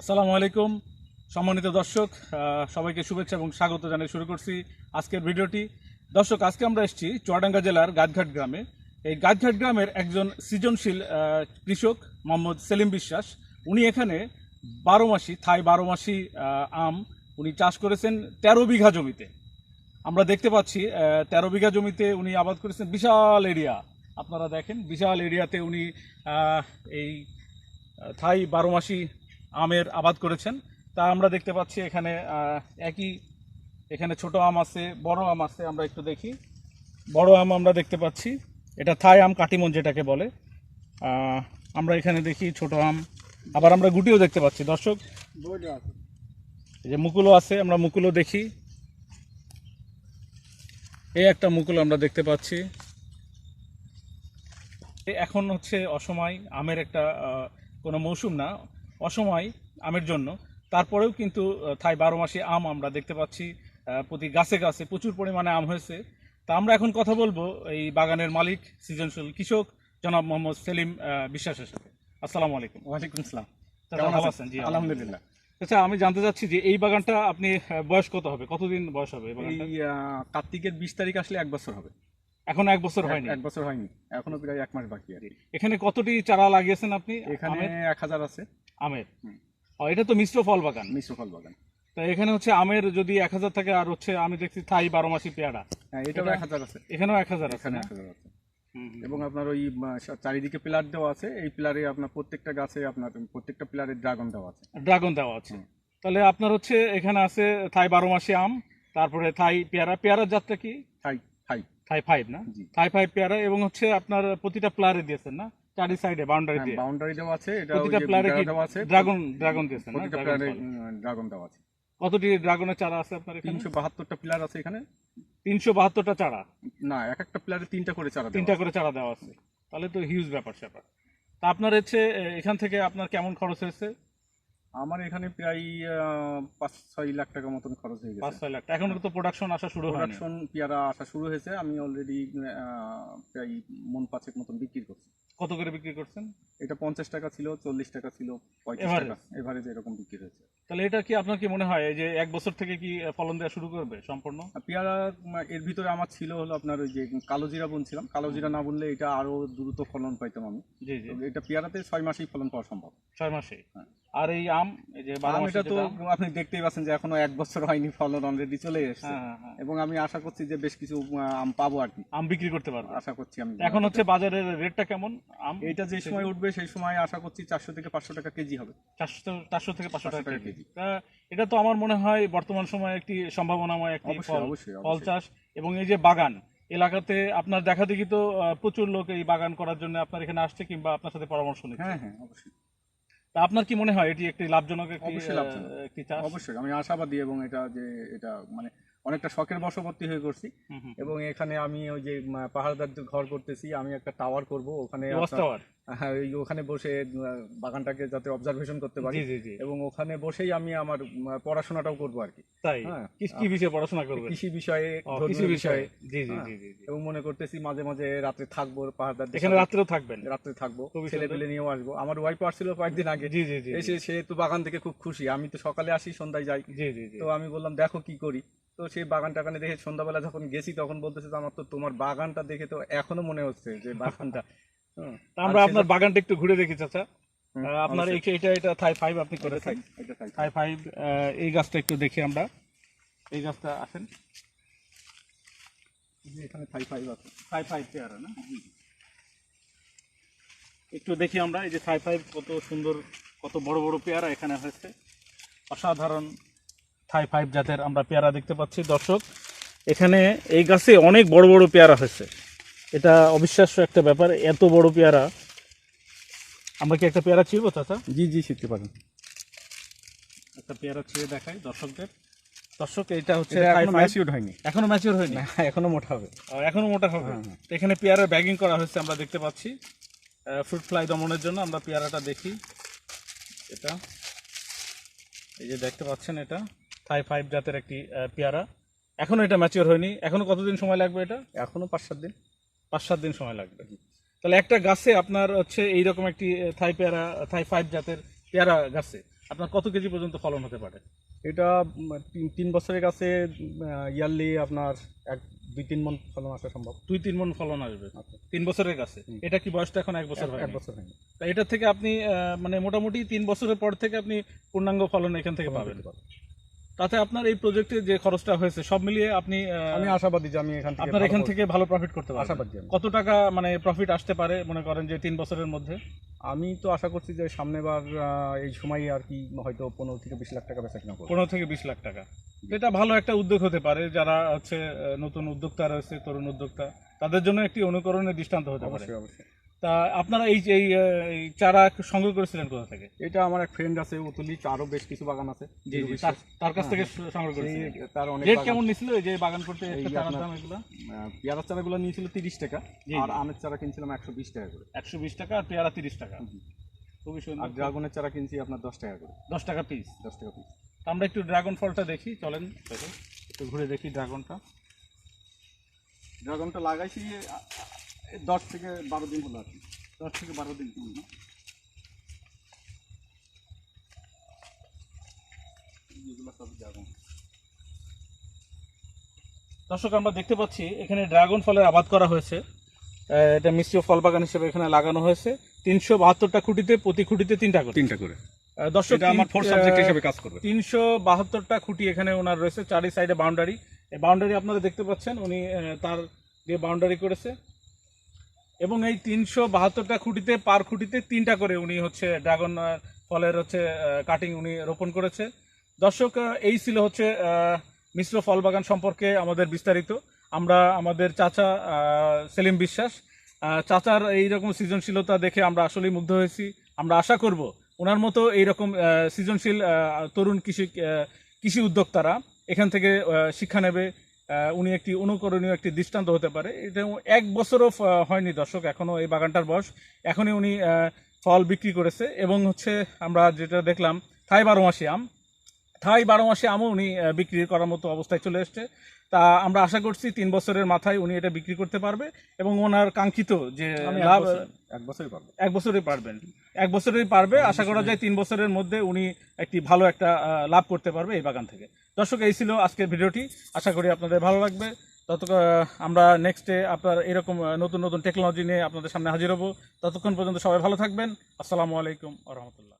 আসসালামু আলাইকুম সম্মানিত দর্শক সবাইকে শুভেচ্ছা এবং স্বাগত জানিয়ে শুরু করছি আজকের ভিডিওটি। দর্শক আজকে আমরা এসেছি চুয়াডাঙ্গা জেলার গাছঘাট গ্রামে। এই গাছঘাট গ্রামের একজন সৃজনশীল কৃষক মোহাম্মদ সেলিম বিশ্বাস উনি এখানে বারো মাসি থাই বারো মাসি আম উনি চাষ করেছেন তেরো বিঘা জমিতে। আমরা দেখতে পাচ্ছি আহ, তেরো বিঘা জমিতে উনি আবাদ করেছেন বিশাল এরিয়া। আপনারা দেখেন বিশাল এরিয়াতে উনি এই থাই বারো মাসি আমের আবাদ করেছেন। তা আমরা দেখতে পাচ্ছি এখানে একই, এখানে ছোট আম আছে, বড় আম আছে, আমরা একটু দেখি। বড় আম আমরা দেখতে পাচ্ছি। এটা থাই আম কাটিমন যেটাকে বলে। আমরা এখানে দেখি ছোট আম। আবার আমরা গুটিও দেখতে পাচ্ছি। দর্শক যে মুকুলও আছে, আমরা মুকুলও দেখি। এই একটা মুকুল আমরা দেখতে পাচ্ছি। এখন হচ্ছে অসময়, আমের একটা কোনো মৌসুম না। অসময় আমের জন্য। তারপরেও কিন্তু থাই বারো মাসে আম আমরা দেখতে পাচ্ছি প্রতি গাছে গাছে প্রচুর পরিমাণে আম হয়েছে। তা আমরা এখন কথা বলব এই বাগানের মালিক সৃজনশীল কৃষক জনাব মোহাম্মদ সেলিম বিশ্বাসের সাথে। আসসালামু আলাইকুম। ওয়ালাইকুম সালাম চাচা, কেমন ভালো আছেন? জি আলহামদুলিল্লাহ। আচ্ছা আমি জানতে চাচ্ছি যে এই বাগানটা আপনি বয়স কত হবে? কতদিন বয়স হবে এই কার্তিকের বিশ তারিখ আসলে এক বছর হবে। এখন এক বছর হয়নি? এক- এক বছর হয়নি। এখনও প্রায় এক মাস বাকি আর এখানে কতটি চারা লাগিয়েছেন আপনি? এখানে এক হাজার আছে। আমের। ও, এটা তো মিশ্র ফল বাগান। মিশ্র ফল বাগান। তা এখানে হচ্ছে আমের যদি এক হাজার থাকে আর হচ্ছে আমি দেখছি থাই বারো মাসি পেয়ারা। হ্যাঁ এটাও এক হাজার আছে। এখানেও এক হাজার আছে এখানে এক হাজার আছে। এবং আপনার ওই চারিদিকে পিলার দেওয়া আছে। এই পিলারে আপনার প্রত্যেকটা গাছে আপনার প্রত্যেকটা পিলারে ড্রাগন দেওয়া আছে। ড্রাগন দেওয়া আছে। তাহলে আপনার হচ্ছে এখানে আছে থাই বারো মাসি আম তারপরে থাই পেয়ারা। পেয়ারার জাতটা কি? হাই থাই ফাইভ না? থাই ফাইভ পেয়ারা এবং হচ্ছে আপনার প্রতিটা প্লারে দিয়েছেন না? চারি সাইডে বাউন্ডারি দিয়ে। বাউন্ডারি দেওয়া আছে এটা প্রতিটা প্লারে কি ড্রাগন ড্রাগন দিয়েছেন না? ড্রাগন দেওয়া আছে। কতটি ড্রাগনের চারা আছে আপনার এখানে? তিনশো বাহাত্তরটা পিলার আছে এখানে। তিনশো বাহাত্তরটা চারা? না এক একটা পিলারে তিনটা করে চারা তিনটা করে চারা দেওয়া আছে। তাহলে তো হিউজ ব্যাপার স্যাপার। তা আপনার হচ্ছে এখান থেকে আপনার কেমন খরচ হয়েছে? আমার এখানে প্রায় আহ, পাঁচ ছয় লাখ টাকা মতন খরচ হয়ে পাঁচ গেছে ছয় লাখ। টাকা। এখনও তো প্রোডাকশন আসা শুরু প্রোডাকশন পেয়ারা আসা শুরু হয়েছে। আমি অলরেডি প্রায় মন পাঁচেক মতন বিক্রি করছি। কত করে বিক্রি করছেন? এটা পঞ্চাশ টাকা ছিল চল্লিশ টাকা ছিল পঁয়ত্রিশ টাকা। এভারেজ এরকম বিক্রি হয়েছে। তাহলে এটা কি আপনার কি মনে হয় যে এক বছর থেকে কি ফলন দেওয়া শুরু করবে সম্পূর্ণ? পেয়ারা এর ভিতরে আমার ছিল হলো আপনার ওই যে কালো জিরা বুনছিলাম। কালো জিরা না বুনলে এটা আরও দ্রুত ফলন পাইতাম আমি। জি জি। এটা পেয়ারাতে ছয় মাসেই ফলন পাওয়া সম্ভব। ছয় মাসে হ্যাঁ। আর এই আম এই যে মাসে এটা তো আপনি দেখতেই পাচ্ছেন যে এখনও এক বছর হয়নি ফলন অলরেডি চলে এসেছে। হ্যাঁ, হ্যাঁ, হ্যাঁ। এবং আমি আশা করছি যে বেশ কিছু আম পাবো আর কি। আম বিক্রি করতে পারবে। আশা করছি আমি এখন হচ্ছে বাজারের রেটটা কেমন? আম এইটা যে সময় উঠবে সেই সময় আশা করছি চারশো থেকে পাঁচশো টাকা কেজি হবে। চারশো চারশো থেকে পাঁচশো টাকা কেজি। এটা তো আমার মনে হয় বর্তমান সময়ে একটি সম্ভাবনাময় একটি অবশ্যই ফল চাষ। এবং এই যে বাগান এলাকাতে আপনার দেখা দেখি তো প্রচুর লোক এই বাগান করার জন্য আপনার এখানে আসছে কিংবা আপনার সাথে পরামর্শ নিচ্ছে। হ্যাঁ হ্যাঁ অবশ্যই। তা আপনার কি মনে হয় এটি একটি লাভজনক অবশ্যই লাভজনক। একটি চাষ? অবশ্যই। আমি আশাবাদী এবং এটা যে এটা মানে অনেকটা শখের বশবর্তী হয়ে করছি। এবং এখানে আমি ওই যে পাহাড়দার ঘর করতেছি আমি একটা টাওয়ার করব। ওখানে ওই ওখানে বসে বাগানটাকে যাতে অবজারভেশন করতে পারি এবং ওখানে বসেই আমি আমার পড়াশোনাটাও করব আর কি। তাই? হ্যাঁ। কি- বিষয়ে পড়াশোনা করবেন? কৃষি বিষয়ে কৃষি বিষয়ে। বিষয়ে। জি জি হ্যাঁ। জি জি। এবং মনে করতেছি মাঝে মাঝে রাত্রে থাকব পাহাড়দারদের এখানে রাত্রেও থাকবেন? রাত্রে থাকব ছেলে পেলে নিয়েও আসব। আমার ওয়াইফ আসছিল কয়েকদিন আগে। জি জি জি এসে সে তো বাগান থেকে খুব খুশি। আমি তো সকালে আসি সন্ধ্যায় যাই। জি জি তো আমি বললাম দেখো কি করি? তো সেই বাগান টাগানে দেখে সন্ধ্যাবেলা যখন গেছি তখন বলতেছে যে আমার তো তোমার বাগানটা দেখে তো এখনও মনে হচ্ছে যে বাগানটা আমরা আপনার বাগানটা একটু ঘুরে দেখি চাচা। আপনার। এটা এটা থাই ফাইভ আপনি এটা করেছেন থাক, এটা থাক। থাই ফাইভ এই গাছটা একটু দেখি আমরা। এই গাছটা আসেন। এখানে থাই ফাইভ আছে। থাই ফাইভ পেয়ারা না? একটু দেখি আমরা এই যে থাই ফাইভ কত সুন্দর কত বড় বড় পেয়ারা এখানে হয়েছে। অসাধারণ থাই ফাইভ জাতের আমরা পেয়ারা দেখতে পাচ্ছি। দর্শক এখানে এই গাছে অনেক বড় বড় পেয়ারা হয়েছে। এটা অবিশ্বাস্য একটা ব্যাপার এত বড় পেয়ারা। আমরা কি একটা পেয়ারা ছিড়বো চাচা? জি জি শিখতে পারেন। একটা পেয়ারা ছিঁড়ে দেখাই দর্শকদের। দর্শক এটা হচ্ছে এখনও ম্যাচিউর হয়নি। এখনও ম্যাচিওর হয়নি? এখনও মোটা হবে। আর এখনও মোটা হবে? হ্যাঁ, হ্যাঁ। তো এখানে পেয়ারার ব্যাগিং করা হয়েছে আমরা দেখতে পাচ্ছি। ফ্রুট ফ্লাই দমনের জন্য আমরা পেয়ারাটা দেখি। এটা। এই যে দেখতে পাচ্ছেন এটা থাই ফাইভ জাতের একটি পেয়ারা। এখনও এটা ম্যাচিওর হয়নি। এখনও কতদিন সময় লাগবে এটা? এখনও পাঁচ সাত দিন। পাঁচ সাত দিন সময় লাগবে। তাহলে একটা গাছে আপনার হচ্ছে এইরকম একটি থাই পেয়ারা থাই ফাইভ জাতের পেয়ারা গাছে আপনার কত কেজি পর্যন্ত ফলন হতে পারে? এটা তিন- বছরের কাছে ইয়ারলি আপনার এক দুই তিন মন ফলন আসা সম্ভব। দুই তিন মন ফলন আসবে। আচ্ছা। তিন বছরের কাছে এটা কি বয়সটা এখন এক বছর এক- বছর হয়নি। তা এটা থেকে আপনি মানে মোটামুটি তিন বছরের পর থেকে আপনি পূর্ণাঙ্গ ফলন এখান থেকে পাবেন। তাতে আপনার এই প্রজেক্টে যে খরচটা হয়েছে সব মিলিয়ে আপনি আমি আশাবাদী যে আমি এখান থেকে আপনার এখান থেকে ভালো প্রফিট করতে পারবেন। আশাবাদী। কত টাকা মানে প্রফিট আসতে পারে মনে করেন যে তিন বছরের মধ্যে? আমি তো আশা করছি যে সামনেবার এই সময় আর কি হয়তো পনেরো থেকে বিশ লাখ টাকা বেচা কিনা পনেরো থেকে বিশ লাখ টাকা। এটা ভালো একটা উদ্যোগ হতে পারে যারা হচ্ছে নতুন উদ্যোক্তা রয়েছে তরুণ উদ্যোক্তা তাদের জন্য একটি অনুকরণের দৃষ্টান্ত হতে পারে। অবশ্যই অবশ্যই। তা আপনারা এই যে এই, চারা সংগ্রহ করেছিলেন কোথা থেকে? এটা আমার এক ফ্রেন্ড আছে উতুলি আরও বেশ কিছু বাগান আছে। তার- কাছ থেকে সংগ্রহ সেই- করেছিলেন। তার অনেক রেট কেমন এই যে বাগান করতে পেয়ারার চারাগুলো নিয়েছিল তিরিশ টাকা আর আমের চারা কিনছিলাম একশো বিশ টাকা করে। একশো বিশ টাকা আর পেয়ারা তিরিশ টাকা। খুবই আর সুন্দর ড্রাগনের চারা কিনছি আপনার দশ টাকা করে। দশ টাকা পিস দশ টাকা পিস আমরা একটু ড্রাগন ফলটা দেখি চলেন। একটু ঘুরে দেখি ড্রাগনটা। ড্রাগনটা লাগাইছি দশ থেকে বারো দিন হলো আর কি। দশ থেকে বারো দিন ড্রাগন দর্শক আমরা দেখতে পাচ্ছি এখানে ড্রাগন ফলের আবাদ করা হয়েছে। আহ, এটা মিশ্র ফল বাগান হিসেবে এখানে লাগানো হয়েছে। তিনশো বাহাত্তরটা খুঁটিতে প্রতি খুঁটিতে তিনটা করে। তিনটা করে। দর্শক আমার ফোর সাবজেক্ট হিসেবে কাজ করবে। তিনশো বাহাত্তরটা খুঁটি এখানে ওনার রয়েছে চারি সাইডে বাউন্ডারি এই বাউন্ডারি আপনারা দেখতে পাচ্ছেন উনি আহ, তার দিয়ে বাউন্ডারি করেছে। এবং এই তিনশো বাহাত্তরটা খুঁটিতে, পার খুঁটিতে তিনটা করে উনি হচ্ছে ড্রাগন ফলের হচ্ছে কাটিং উনি রোপণ করেছে। দর্শক এই ছিল হচ্ছে মিশ্র ফল বাগান সম্পর্কে আমাদের বিস্তারিত। আমরা আমাদের চাচা সেলিম বিশ্বাস চাচার এইরকম সৃজনশীলতা দেখে আমরা আসলেই মুগ্ধ হয়েছি। আমরা আশা করব ওনার মতো এইরকম সৃজনশীল তরুণ কৃষি কৃষি উদ্যোক্তারা এখান থেকে শিক্ষা নেবে। উনি একটি অনুকরণীয় একটি দৃষ্টান্ত হতে পারে। এটা এক বছরও হয়নি দর্শক এখনও এই বাগানটার বয়স। এখনই উনি ফল বিক্রি করেছে এবং হচ্ছে আমরা যেটা দেখলাম থাই বারো মাসি আম। থাই বারো মাসে আমও উনি বিক্রি করার মতো অবস্থায় চলে এসছে। তা আমরা আশা করছি তিন বছরের মাথায় উনি এটা বিক্রি করতে পারবে এবং ওনার কাঙ্ক্ষিত যে লাভ এক বছরই পারব। এক বছরেই পারবেন। এক বছরেই পারবে। আশা করা যায় তিন বছরের মধ্যে উনি একটি ভালো একটা লাভ করতে পারবে এই বাগান থেকে। দর্শক এই ছিল আজকের ভিডিওটি। আশা করি আপনাদের ভালো লাগবে। তত আমরা নেক্সটে আপনার এরকম নতুন নতুন টেকনোলজি নিয়ে আপনাদের সামনে হাজির হব। ততক্ষণ পর্যন্ত সবাই ভালো থাকবেন। আসসালামু আলাইকুম রহমতুল্লাহ।